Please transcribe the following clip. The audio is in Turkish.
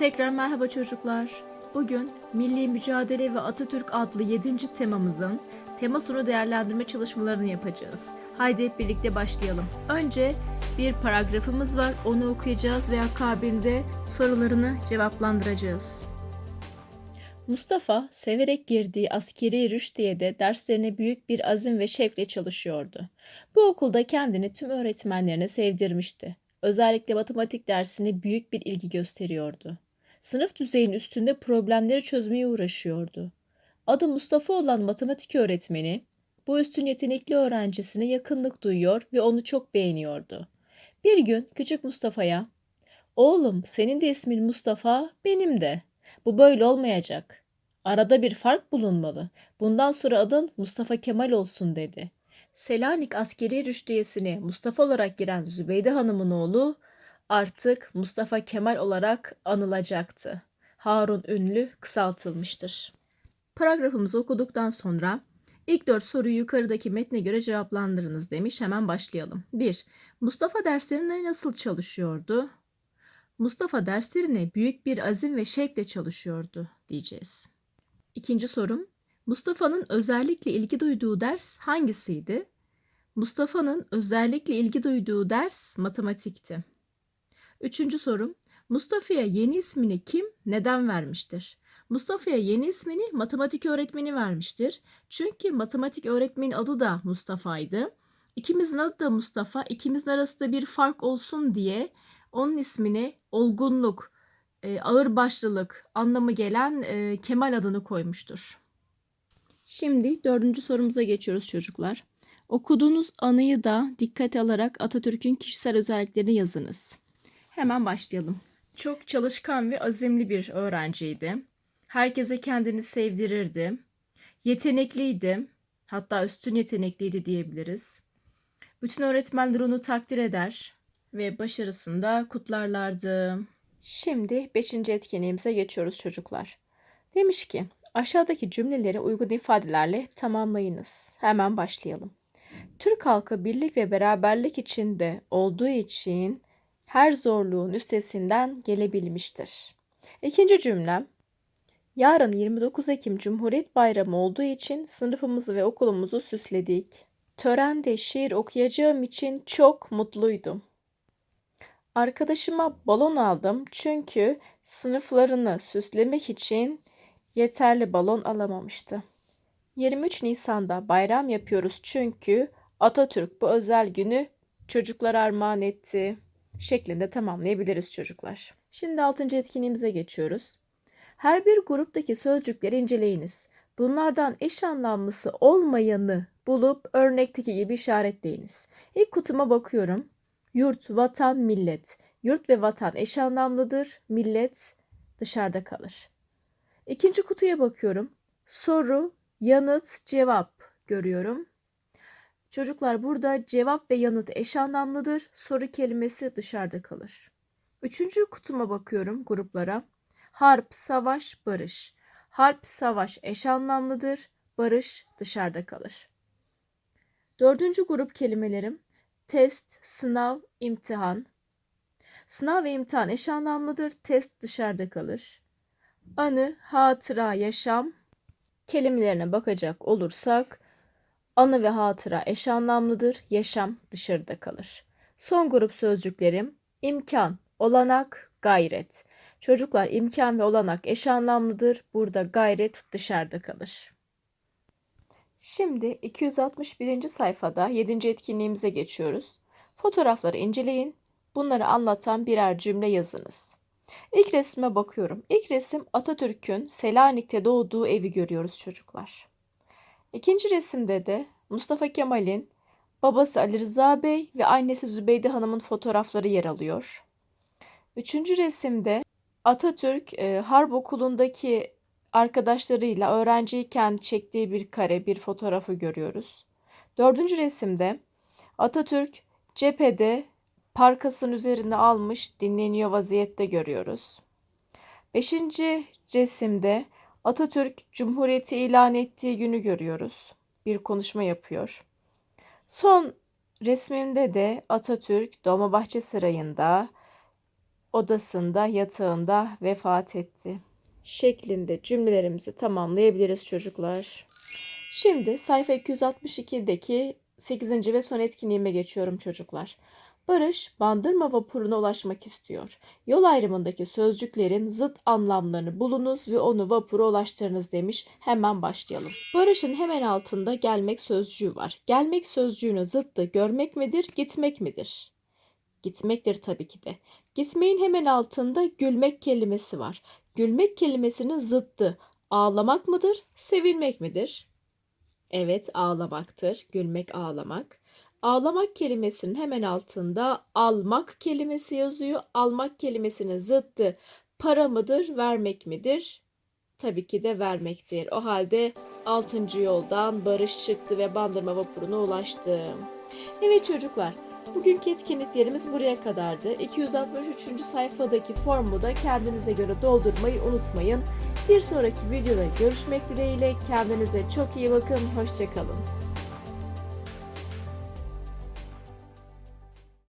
Tekrar merhaba çocuklar. Bugün Milli Mücadele ve Atatürk adlı 7. temamızın tema sonu değerlendirme çalışmalarını yapacağız. Haydi hep birlikte başlayalım. Önce bir paragrafımız var. Onu okuyacağız ve akabinde sorularını cevaplandıracağız. Mustafa severek girdiği askeri rüştiyede derslerine büyük bir azim ve şevkle çalışıyordu. Bu okulda kendini tüm öğretmenlerine sevdirmişti. Özellikle matematik dersine büyük bir ilgi gösteriyordu. Sınıf düzeyinin üstünde problemleri çözmeye uğraşıyordu. Adı Mustafa olan matematik öğretmeni bu üstün yetenekli öğrencisine yakınlık duyuyor ve onu çok beğeniyordu. Bir gün küçük Mustafa'ya "Oğlum, senin de ismin Mustafa, benim de. Bu böyle olmayacak. Arada bir fark bulunmalı. Bundan sonra adın Mustafa Kemal olsun." dedi. Selanik askeri rüştiyesine Mustafa olarak giren Zübeyde Hanım'ın oğlu artık Mustafa Kemal olarak anılacaktı. Harun Ünlü kısaltılmıştır. Paragrafımızı okuduktan sonra ilk dört soruyu yukarıdaki metne göre cevaplandırınız demiş. Hemen başlayalım. 1. Mustafa derslerine nasıl çalışıyordu? Mustafa derslerine büyük bir azim ve şevkle çalışıyordu diyeceğiz. İkinci sorum. Mustafa'nın özellikle ilgi duyduğu ders hangisiydi? Mustafa'nın özellikle ilgi duyduğu ders matematikti. Üçüncü sorum. Mustafa'ya yeni ismini kim, neden vermiştir? Mustafa'ya yeni ismini matematik öğretmeni vermiştir. Çünkü matematik öğretmenin adı da Mustafa'ydı. İkimizin adı da Mustafa. İkimizin arasında bir fark olsun diye onun ismine olgunluk, e, ağırbaşlılık anlamı gelen e, Kemal adını koymuştur. Şimdi dördüncü sorumuza geçiyoruz çocuklar. Okuduğunuz anıyı da dikkate alarak Atatürk'ün kişisel özelliklerini yazınız. Hemen başlayalım. Çok çalışkan ve azimli bir öğrenciydi. Herkese kendini sevdirirdi. Yetenekliydi. Hatta üstün yetenekliydi diyebiliriz. Bütün öğretmenler onu takdir eder ve başarısını da kutlarlardı. Şimdi beşinci etkinliğimize geçiyoruz çocuklar. Demiş ki aşağıdaki cümleleri uygun ifadelerle tamamlayınız. Hemen başlayalım. Türk halkı birlik ve beraberlik içinde olduğu için her zorluğun üstesinden gelebilmiştir. İkinci cümlem. Yarın 29 Ekim Cumhuriyet Bayramı olduğu için sınıfımızı ve okulumuzu süsledik. Törende şiir okuyacağım için çok mutluydum. Arkadaşıma balon aldım çünkü sınıflarını süslemek için yeterli balon alamamıştı. 23 Nisan'da bayram yapıyoruz çünkü Atatürk bu özel günü çocuklara armağan etti şeklinde tamamlayabiliriz çocuklar. Şimdi 6. etkinliğimize geçiyoruz. Her bir gruptaki sözcükleri inceleyiniz. Bunlardan eş anlamlısı olmayanı bulup örnekteki gibi işaretleyiniz. İlk kutuma bakıyorum. Yurt, vatan, millet. Yurt ve vatan eş anlamlıdır. Millet dışarıda kalır. İkinci kutuya bakıyorum. Soru, yanıt, cevap görüyorum. Çocuklar burada cevap ve yanıt eş anlamlıdır. Soru kelimesi dışarıda kalır. Üçüncü kutuma bakıyorum gruplara. Harp, savaş, barış. Harp, savaş eş anlamlıdır. Barış dışarıda kalır. Dördüncü grup kelimelerim test, sınav, imtihan. Sınav ve imtihan eş anlamlıdır. Test dışarıda kalır. Anı, hatıra, yaşam kelimelerine bakacak olursak anı ve hatıra eş anlamlıdır. Yaşam dışarıda kalır. Son grup sözcüklerim imkan, olanak, gayret. Çocuklar imkan ve olanak eş anlamlıdır. Burada gayret dışarıda kalır. Şimdi 261. sayfada 7. etkinliğimize geçiyoruz. Fotoğrafları inceleyin. Bunları anlatan birer cümle yazınız. İlk resme bakıyorum. İlk resim Atatürk'ün Selanik'te doğduğu evi görüyoruz çocuklar. İkinci resimde de Mustafa Kemal'in babası Ali Rıza Bey ve annesi Zübeyde Hanım'ın fotoğrafları yer alıyor. Üçüncü resimde Atatürk e, Harp Okulu'ndaki arkadaşlarıyla öğrenciyken çektiği bir kare, bir fotoğrafı görüyoruz. Dördüncü resimde Atatürk cephede parkasının üzerine almış dinleniyor vaziyette görüyoruz. Beşinci resimde Atatürk Cumhuriyeti ilan ettiği günü görüyoruz. Bir konuşma yapıyor. Son resmimde de Atatürk Dolmabahçe Sarayı'nda odasında yatağında vefat etti. Şeklinde cümlelerimizi tamamlayabiliriz çocuklar. Şimdi sayfa 262'deki 8. ve son etkinliğime geçiyorum çocuklar. Barış, Bandırma vapuruna ulaşmak istiyor. Yol ayrımındaki sözcüklerin zıt anlamlarını bulunuz ve onu vapura ulaştırınız demiş. Hemen başlayalım. Barış'ın hemen altında gelmek sözcüğü var. Gelmek sözcüğünün zıttı görmek midir, gitmek midir? Gitmektir tabii ki de. Gitmeyin hemen altında gülmek kelimesi var. Gülmek kelimesinin zıttı ağlamak mıdır, sevilmek midir? Evet, ağlamaktır. Gülmek ağlamak. Ağlamak kelimesinin hemen altında almak kelimesi yazıyor. Almak kelimesinin zıttı para mıdır, vermek midir? Tabii ki de vermektir. O halde 6. yoldan Barış çıktı ve Bandırma vapuruna ulaştı. Evet çocuklar, bugünkü etkinliklerimiz buraya kadardı. 263. sayfadaki formu da kendinize göre doldurmayı unutmayın. Bir sonraki videoda görüşmek dileğiyle kendinize çok iyi bakın, hoşçakalın.